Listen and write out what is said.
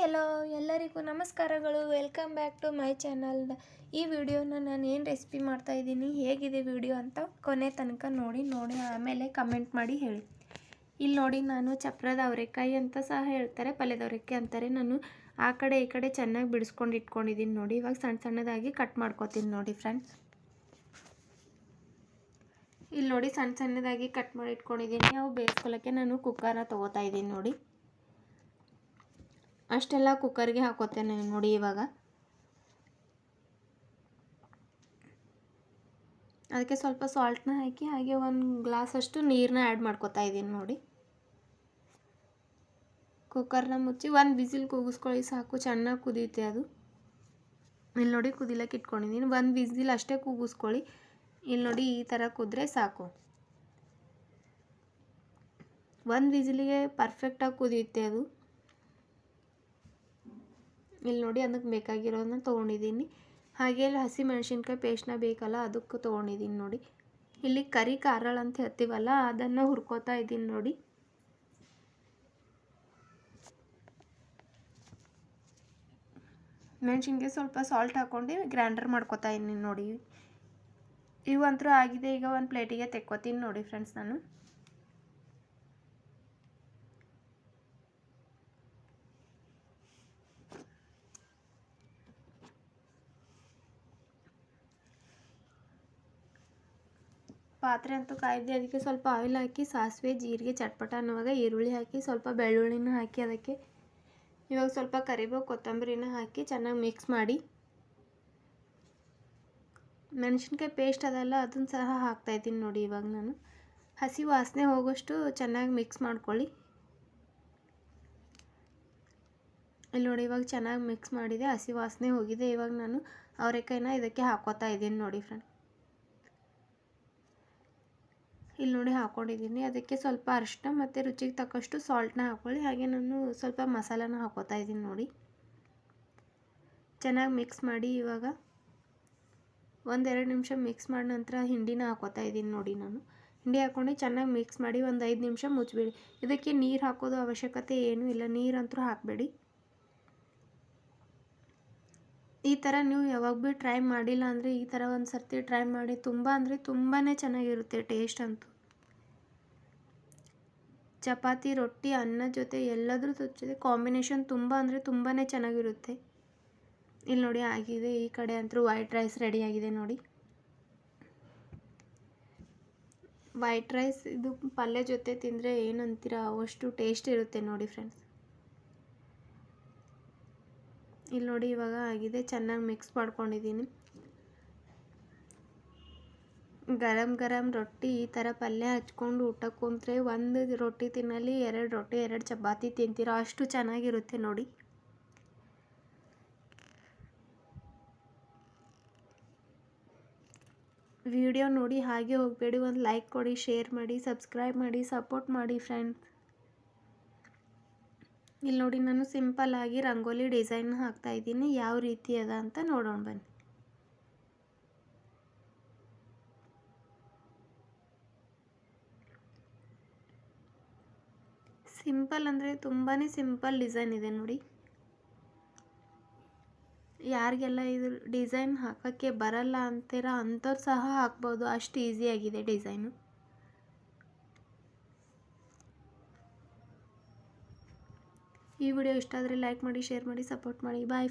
Hello ಎಲ್ಲರಿಗೂ ನಮಸ್ಕಾರಗಳು. Welcome back to my channel ಈ ವಿಡಿಯೋನ ನಾನು ಏನು ರೆಸಿಪಿ ಮಾಡ್ತಾ ಇದ್ದೀನಿ, ಹೇಗಿದೆ ವಿಡಿಯೋ ಅಂತ ಕೊನೆ ತನಕ ನೋಡಿ ನೋಡಿ, ಆಮೇಲೆ ಕಮೆಂಟ್ ಮಾಡಿ ಹೇಳಿ. ಇಲ್ಲಿ ನೋಡಿ, ನಾನು ಚಪ್ರದ ಅವರೆಕಾಯಿ ಅಂತ ಸಹ ಹೇಳ್ತಾರೆ ಪಲ್ಯದ ಅವರೆಕಾಯಿ ಅಂತಾರೆ. ನಾನು ಆ ಕಡೆ ಈ ಕಡೆ ಚೆನ್ನಾಗಿ ಬಿಡಿಸ್ಕೊಂಡು ಇಟ್ಕೊಂಡಿದ್ದೀನಿ ನೋಡಿ. ಇವಾಗ ಸಣ್ಣ ಸಣ್ಣದಾಗಿ ಕಟ್ ಮಾಡ್ಕೊತೀನಿ ನೋಡಿ ಫ್ರೆಂಡ್ಸ್ ಇಲ್ಲಿ ನೋಡಿ ಸಣ್ಣ ಸಣ್ಣದಾಗಿ ಕಟ್ ಮಾಡಿ ಇಟ್ಕೊಂಡಿದ್ದೀನಿ. ಅವು ಬೇಯಿಸ್ಕೊಳ್ಳೋಕ್ಕೆ ನಾನು ಕುಕ್ಕರ್ನ ತೊಗೋತಾ ಇದ್ದೀನಿ ನೋಡಿ. ಅಷ್ಟೆಲ್ಲ ಕುಕ್ಕರ್ಗೆ ಹಾಕೋತೇನೆ ನೋಡಿ ಇವಾಗ. ಅದಕ್ಕೆ ಸ್ವಲ್ಪ ಸಾಲ್ಟ್ನ ಹಾಕಿ ಹಾಗೆ ಒಂದು ಗ್ಲಾಸ್ ಅಷ್ಟು ನೀರನ್ನ ಆ್ಯಡ್ ಮಾಡ್ಕೋತಾ ಇದ್ದೀನಿ ನೋಡಿ. ಕುಕ್ಕರ್ನ ಮುಚ್ಚಿ ಒಂದು ಬಿಸಿಲ್ ಕೂಗಿಸ್ಕೊಳ್ಳಿ ಸಾಕು, ಚೆನ್ನಾಗಿ ಕುದಿಯುತ್ತೆ ಅದು. ಇಲ್ಲಿ ನೋಡಿ ಕುದಿಲಕ್ಕೆ ಇಟ್ಕೊಂಡಿದ್ದೀನಿ. ಒಂದು ಬಿಸಿಲ್ ಅಷ್ಟೇ ಕೂಗಿಸ್ಕೊಳ್ಳಿ. ಇಲ್ಲಿ ನೋಡಿ ಈ ಥರ ಕುದ್ರೆ ಸಾಕು. ಒಂದು ವಿಸಿಲಿಗೆ ಪರ್ಫೆಕ್ಟಾಗಿ ಕುದಿಯುತ್ತೆ ಅದು. ಇಲ್ಲಿ ನೋಡಿ ಅದಕ್ಕೆ ಬೇಕಾಗಿರೋದನ್ನ ತೊಗೊಂಡಿದ್ದೀನಿ. ಹಾಗೆ ಇಲ್ಲಿ ಹಸಿ ಮೆಣಸಿನ್ಕಾಯಿ ಪೇಸ್ಟ್ನ ಬೇಕಲ್ಲ, ಅದಕ್ಕೆ ತೊಗೊಂಡಿದ್ದೀನಿ ನೋಡಿ. ಇಲ್ಲಿ ಕರಿ ಕಾರಳ ಅಂತ ಹೇಳ್ತೀವಲ್ಲ, ಅದನ್ನು ಹುರ್ಕೋತಾ ಇದ್ದೀನಿ ನೋಡಿ. ಮೆಣಸಿನ್ಕಾಯಿ ಸ್ವಲ್ಪ ಸಾಲ್ಟ್ ಹಾಕ್ಕೊಂಡು ಗ್ರ್ಯಾಂಡರ್ ಮಾಡ್ಕೊತಾ ಇದ್ದೀನಿ ನೋಡಿ. ಇವಂತರೂ ಆಗಿದೆ, ಈಗ ಒಂದು ಪ್ಲೇಟಿಗೆ ತೆಕ್ಕೋತೀನಿ ನೋಡಿ ಫ್ರೆಂಡ್ಸ್ ನಾನು. ಪಾತ್ರೆ ಅಂತೂ ಕಾಯ್ದೆ. ಅದಕ್ಕೆ ಸ್ವಲ್ಪ ಆಯಿಲ್ ಹಾಕಿ, ಸಾಸಿವೆ, ಜೀರಿಗೆ, ಚಟ್ಪಟ, ಅನ್ನುವಾಗ ಈರುಳ್ಳಿ ಹಾಕಿ, ಸ್ವಲ್ಪ ಬೆಳ್ಳುಳ್ಳಿನ ಹಾಕಿ ಅದಕ್ಕೆ. ಇವಾಗ ಸ್ವಲ್ಪ ಕರಿಬೇವು, ಕೊತ್ತಂಬರಿನ ಹಾಕಿ ಚೆನ್ನಾಗಿ ಮಿಕ್ಸ್ ಮಾಡಿ. ಮೆಣಸಿನ್ಕಾಯಿ ಪೇಸ್ಟ್ ಅದಲ್ಲ, ಅದನ್ನು ಸಹ ಹಾಕ್ತಾಯಿದ್ದೀನಿ ನೋಡಿ ಇವಾಗ ನಾನು. ಹಸಿ ವಾಸನೆ ಹೋಗೋಷ್ಟು ಚೆನ್ನಾಗಿ ಮಿಕ್ಸ್ ಮಾಡ್ಕೊಳ್ಳಿ. ಇಲ್ಲಿ ನೋಡಿ ಇವಾಗ ಚೆನ್ನಾಗಿ ಮಿಕ್ಸ್ ಮಾಡಿದೆ, ಹಸಿ ವಾಸನೆ ಹೋಗಿದೆ. ಇವಾಗ ನಾನು ಅವರೆಕಾಯಿನ ಇದಕ್ಕೆ ಹಾಕೋತಾ ಇದ್ದೀನಿ ನೋಡಿ ಫ್ರೆಂಡ್ ಇಲ್ಲಿ ನೋಡಿ ಹಾಕ್ಕೊಂಡಿದ್ದೀನಿ ಅದಕ್ಕೆ ಸ್ವಲ್ಪ ಅರಿಶಿನ ಮತ್ತು ರುಚಿಗೆ ತಕ್ಕಷ್ಟು ಸಾಲ್ಟ್ನ ಹಾಕ್ಕೊಳ್ಳಿ ಹಾಗೆ ನಾನು ಸ್ವಲ್ಪ ಮಸಾಲಾನ ಹಾಕೋತಾ ಇದ್ದೀನಿ ನೋಡಿ. ಚೆನ್ನಾಗಿ ಮಿಕ್ಸ್ ಮಾಡಿ ಇವಾಗ ಒಂದೆರಡು ನಿಮಿಷ ಮಿಕ್ಸ್ ಮಾಡಿ ನಂತರ ಹಿಂಡಿನ ಹಾಕೋತಾ ಇದ್ದೀನಿ ನೋಡಿ ನಾನು. ಹಿಂಡಿ ಹಾಕ್ಕೊಂಡು ಚೆನ್ನಾಗಿ ಮಿಕ್ಸ್ ಮಾಡಿ ಒಂದು ಐದು ನಿಮಿಷ ಮುಚ್ಚಬೇಡಿ ಇದಕ್ಕೆ ನೀರು ಹಾಕೋದು ಅವಶ್ಯಕತೆ ಏನೂ ಇಲ್ಲ. ನೀರಂತೂ ಹಾಕಬೇಡಿ. ಈ ಥರ ನೀವು ಯಾವಾಗ ಭೀ ಟ್ರೈ ಮಾಡಿಲ್ಲ ಅಂದರೆ ಈ ಥರ ಒಂದು ಸರ್ತಿ ಟ್ರೈ ಮಾಡಿ ತುಂಬ ಅಂದರೆ ತುಂಬಾ ಚೆನ್ನಾಗಿರುತ್ತೆ ಟೇಸ್ಟ್ ಅಂತೂ. ಚಪಾತಿ, ರೊಟ್ಟಿ, ಅನ್ನ ಜೊತೆ ಎಲ್ಲದ್ರ ಜೊತೆ ಕಾಂಬಿನೇಷನ್ ತುಂಬ ಅಂದರೆ ತುಂಬಾ ಚೆನ್ನಾಗಿರುತ್ತೆ. ಇಲ್ಲಿ ನೋಡಿ ಆಗಿದೆ, ಈ ಕಡೆ ಅಂತೂ ವೈಟ್ ರೈಸ್ ರೆಡಿಯಾಗಿದೆ ನೋಡಿ. ವೈಟ್ ರೈಸ್ ಇದು ಪಲ್ಯ ಜೊತೆ ತಿಂದರೆ ಏನಂತೀರ ಅವಷ್ಟು ಟೇಸ್ಟ್ ಇರುತ್ತೆ ನೋಡಿ ಫ್ರೆಂಡ್ಸ್. ಇಲ್ಲಿ ನೋಡಿ ಇವಾಗ ಆಗಿದೆ, ಚೆನ್ನಾಗಿ ಮಿಕ್ಸ್ ಮಾಡ್ಕೊಂಡಿದ್ದೀನಿ. ಗರಂ ಗರಂ ರೊಟ್ಟಿ ಈ ಥರ ಪಲ್ಯ ಹಚ್ಕೊಂಡು ಊಟ ಕುಂತ್ರೆ ಒಂದು ರೊಟ್ಟಿ ತಿನ್ನಲಿ, ಎರಡು ರೊಟ್ಟಿ, ಎರಡು ಚಪಾತಿ ತಿಂತೀರೋ? ಅಷ್ಟು ಚೆನ್ನಾಗಿರುತ್ತೆ ನೋಡಿ. ವಿಡಿಯೋ ನೋಡಿ ಹಾಗೆ ಹೋಗಬೇಡಿ. ಒಂದು ಲೈಕ್ ಕೊಡಿ, ಶೇರ್ ಮಾಡಿ, ಸಬ್ಸ್ಕ್ರೈಬ್ ಮಾಡಿ, ಸಪೋರ್ಟ್ ಮಾಡಿ ಫ್ರೆಂಡ್ಸ್ ಇಲ್ಲಿ ನೋಡಿ ನಾನು ಸಿಂಪಲ್ ಆಗಿ ರಂಗೋಲಿ ಡಿಸೈನ್ ಹಾಕ್ತಾ ಇದ್ದೀನಿ. ಯಾವ ರೀತಿ ಅದ ಅಂತ ನೋಡೋಣ ಬನ್ನಿ. ಸಿಂಪಲ್ ಅಂದರೆ ತುಂಬಾ ಸಿಂಪಲ್ ಡಿಸೈನ್ ಇದೆ ನೋಡಿ. ಯಾರಿಗೆಲ್ಲ ಇದು ಡಿಸೈನ್ ಹಾಕೋಕ್ಕೆ ಬರಲ್ಲ ಅಂತೀರ ಅಂಥವ್ರು ಸಹ ಹಾಕ್ಬೋದು. ಅಷ್ಟು ಈಸಿಯಾಗಿದೆ ಡಿಸೈನು. ಈ ವಿಡಿಯೋ ಇಷ್ಟ ಆದರೆ ಲೈಕ್ ಮಾಡಿ, ಶೇರ್ ಮಾಡಿ, ಸಪೋರ್ಟ್ ಮಾಡಿ. ಬಾಯ್